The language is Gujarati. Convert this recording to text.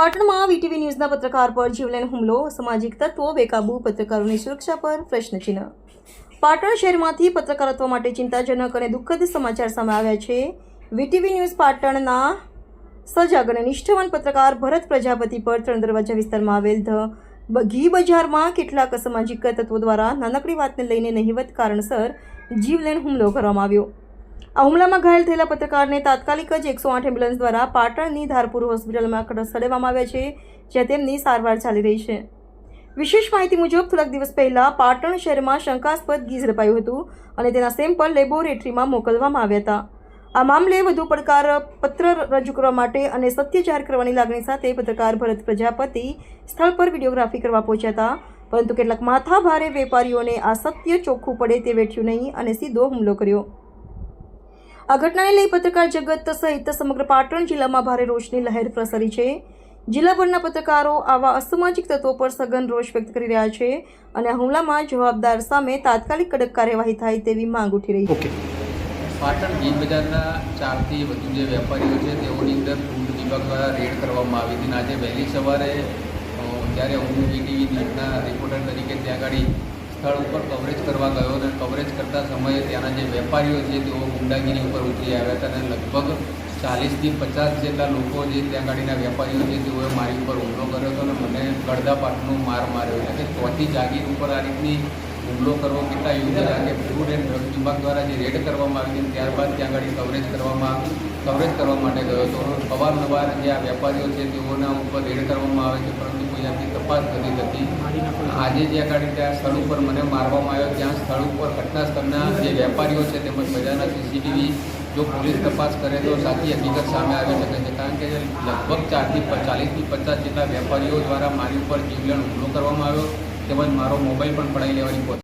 પાટણમાં વીટીવી ન્યૂઝના પત્રકાર પર જીવલેણ હુમલો, સામાજિક તત્વો બેકાબુ, પત્રકારોની સુરક્ષા પર પ્રશ્નચિહ્ન પાટણ શહેરમાંથી પત્રકારત્વ માટે ચિંતાજનક અને દુઃખદ સમાચાર સામે આવ્યા છે. વીટીવી ન્યૂઝ પાટણના સજાગ અને નિષ્ઠાવાન પત્રકાર ભરત પ્રજાપતિ પર ત્રણ દરવાજા વિસ્તારમાં આવેલ ધ ઘી બજારમાં કેટલાક સામાજિક તત્વો દ્વારા નાનકડી વાતને લઈને નહિવત કારણસર જીવલેણ હુમલો કરવામાં આવ્યો. આ હુમલામાં ઘાયલ થયેલા પત્રકારને તાત્કાલિક જ એકસો આઠ એમ્બ્યુલન્સ દ્વારા પાટણની ધારપુર હોસ્પિટલમાં ખસેડવામાં આવ્યા છે, જ્યાં તેમની સારવાર ચાલી રહી છે. વિશેષ માહિતી મુજબ, થોડાક દિવસ પહેલા પાટણ શહેરમાં શંકાસ્પદ ગીઝ ઝડપાયું હતું અને તેના સેમ્પલ લેબોરેટરીમાં મોકલવામાં આવ્યા હતા. આ મામલે વધુ પડકાર પત્ર રજૂ કરવા માટે અને સત્ય જાહેર કરવાની લાગણી સાથે પત્રકાર ભરત પ્રજાપતિ સ્થળ પર વિડીયોગ્રાફી કરવા પહોંચ્યા હતા. પરંતુ કેટલાક માથાભારે વેપારીઓને આ સત્ય ચોખ્ખું પડે તે વેઠ્યું નહીં અને સીધો હુમલો કર્યો. આ ઘટનાને લઈ પત્રકાર જગત સહિત સમગ્ર પાટણ જિલ્લામાં ભારે રોષની લહેર પ્રસરી છે. જિલ્લાભરના પત્રકારો આવા અસામાજિક તત્વો પર સઘન રોષ વ્યક્ત કરી રહ્યા છે અને આ હુમલામાં જવાબદાર સામે તાત્કાલિક કડક કાર્યવાહી થાય તેવી માંગ ઉઠી રહી છે. પાટણ ગીર બજારના ચારથી વધુ જે વેપારીઓ છે તેઓની અંદર ફૂડ વિભાગ દ્વારા રેડ કરવામાં આવી હતી અને આજે વહેલી સવારે જ્યારે હું ન્યૂઝના રિપોર્ટર તરીકે ત્યાં આગળ સ્થળ ઉપર કવરેજ કરવા ગયો અને કવરેજ કરતા સમયે ત્યાંના જે વેપારીઓ છે તેઓ ગુંડાગીરી ઉપર ઉતરી આવ્યા હતા અને લગભગ ચાલીસથી પચાસ જેટલા લોકો જે ત્યાં ગાડીના વેપારીઓ છે તેઓએ મારી ઉપર હુમલો કર્યો હતો અને મને ગળદા પાટનો માર માર્યો. એટલે કે ચોથી જાગીર ઉપર આ રીતની હુમલો કરવો કેટલા યોગ્ય લાગે? ફૂડ એન્ડ ડ્રગ વિભાગ દ્વારા જે રેડ કરવામાં આવી હતી, ત્યારબાદ ત્યાં આગળ કવરેજ કરવામાં કવરેજ કરવા માટે ગયો હતો. અવારનવાર જે આ વેપારીઓ છે, તેઓના ઉપર રેડ કરવામાં આવે છે, પરંતુ કોઈ આથી તપાસ કરી નથી. આજે જે આગળ ત્યાં સ્થળ ઉપર મને મારવામાં આવ્યો, ત્યાં સ્થળ ઉપર ઘટના સ્થળના જે વેપારીઓ છે, તેમજ બજારના સીસીટીવી જો પોલીસ તપાસ કરે તો સાચી હકીકત સામે આવી શકે છે. કારણ કે લગભગ ચારથી ચાલીસથી પચાસ જેટલા વેપારીઓ દ્વારા મારી ઉપર જીવલેણ હુમલો કરવામાં આવ્યો. તેમજ મારો મોબાઈલ પણ પડાવી લેવાની